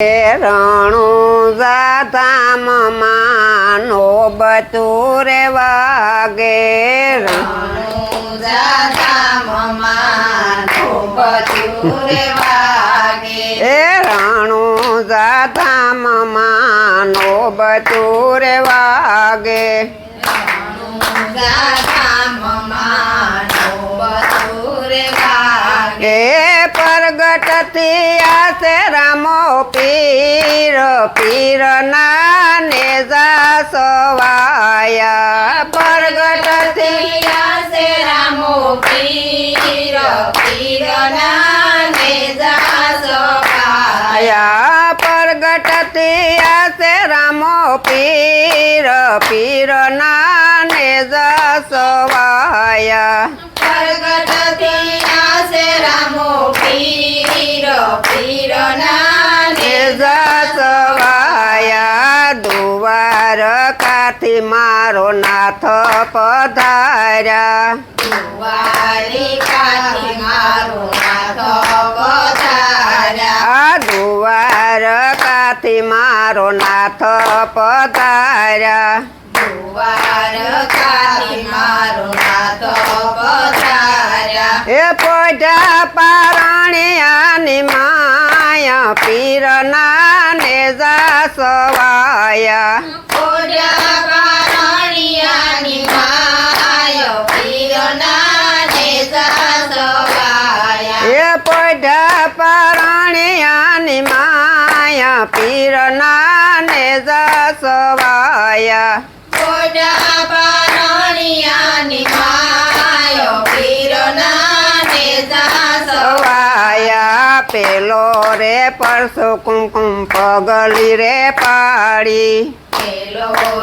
રણું જાધામમાં માનો બચુર વાગે. એ રણું જાધામમાં માનો બચુર વાગે. એ પરગટથી આસે રામો પીર પીર ના ને જા સવાયા પરગટથી આયા પરગટથી આસે રામો પીર પીર ના ને જા સવાયા ને જા સવાયા દુવાર કાથી મારો નાથ પધાર્યા. દુવાર કાથી મારો નાથ પધાર્યા. એ પોઢા પારણિયાની માયા પીરના ને જા સવાયા એ પોઢા પારણિયાની માયા પીરના ને જા પેલો રે પરસો કુમકુમ પગલી રે પાડી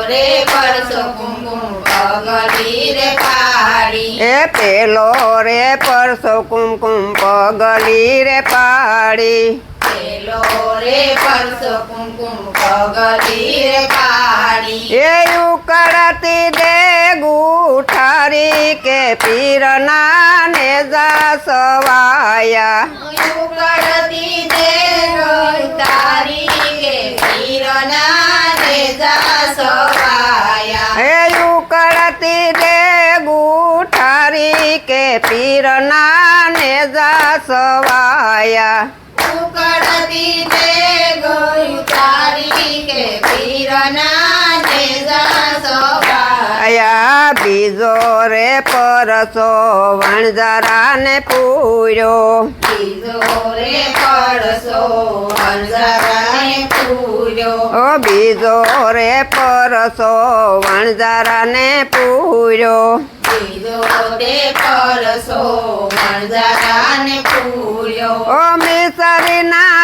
રે પરસો કુમકુમ પગલી રે પાડી એ પેલો રે પરસો કુમકુમ પગલી રે પાડી પેલો રે પરસો કુમકુમ પગલી રે પાડી એ ઉકળતી દે ગુઠારી કે પીરના ને જા સવાયા ઉકળતી દે તારી કે પીરના ને જા સવાયા એ ઉકળતી દે ગુઠારી કે પીરના ને જા સવાયા બીજો રે પરસો વણજારા ને પૂર્યો બીજો રે પડસો અંધારાએ પૂર્યો ઓ બીજો રે પરસો વણજારા ને પૂર્યો બીજો રે પડસો અંધારાને પૂર્યો ઓ મિસરી ના ઋણ બનાવ્યા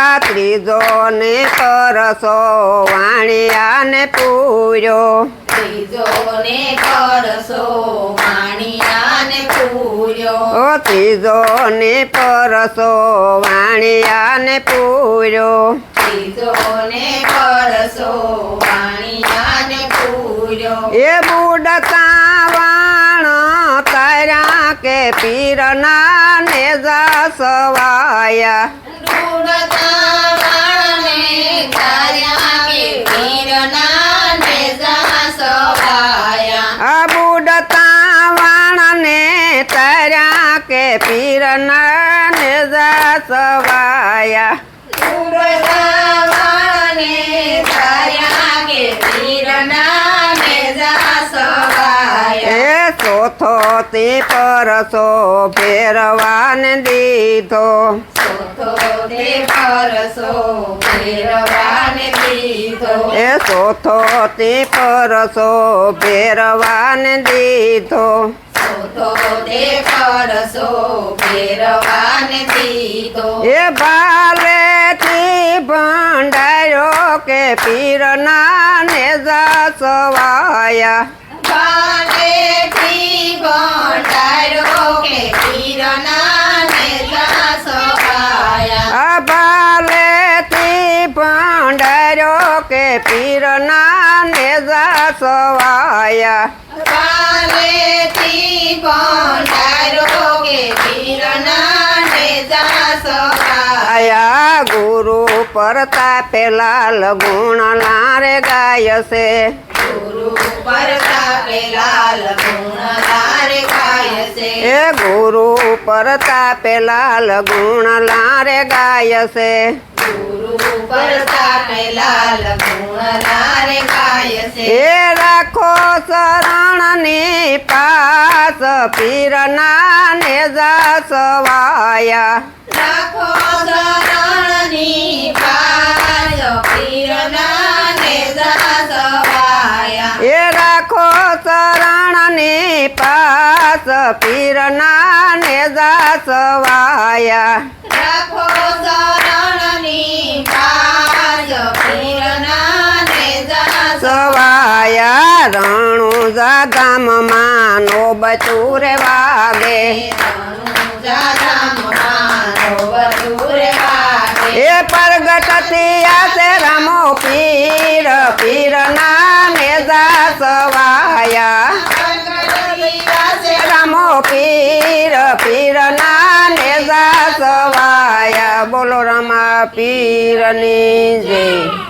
આયા ત્રીજો ને પરસો વાણિયા ને પૂર્યો. ત્રીજો ને કરસો વાણિયાને પૂર્યો. ઓ ત્રીજો પરસો વાણિયા ને પૂર્યો વાણિયાને પૂર્યો. એ બુડતા વાણ તારા કે પીરના ને જા કે પીરના ને સવાયા ચોથો તે પરસો ફેરવાન દીધો. સોતો તે પરસો ફેરવાને દીધો એ ચોથો તે પરસો ફેરવાને દીધો સોતો તે પરસો ફેરવાને દીધો એ ભાલેથી ભંડ કે પીરના ને જા સવાયા પાલેથી ભંડારો કે પીરના સવાયા પાલેથી ભંડારો કે પીરના ને જા સવાયા આયા ગુરુ પરતાપે લાલ ગુણ લારે ગાય છે ગુરુ પરતાપે લાલ ગુણ લારે ગાય છે એ ગુરુ પરતાપે લાલ ગુણ લારે ગાય છે ગુરુ પરતાપે લાલ ગુણ લારે ગાય છે એ રાખો શરણની પાસ પીરના ને જા સવાયા રાખો શરણની પાય પીરના ને જા સવાયા એ રાખો શરણની પાસ પીરના ને જા રણુ જા માનો બચુર વાગે. એ પરગટથી આસે રમો પીર, પીરના નામે સવાયા. રમો પીર, પીરના નામે સવાયા. બોલો રમા પીરની જય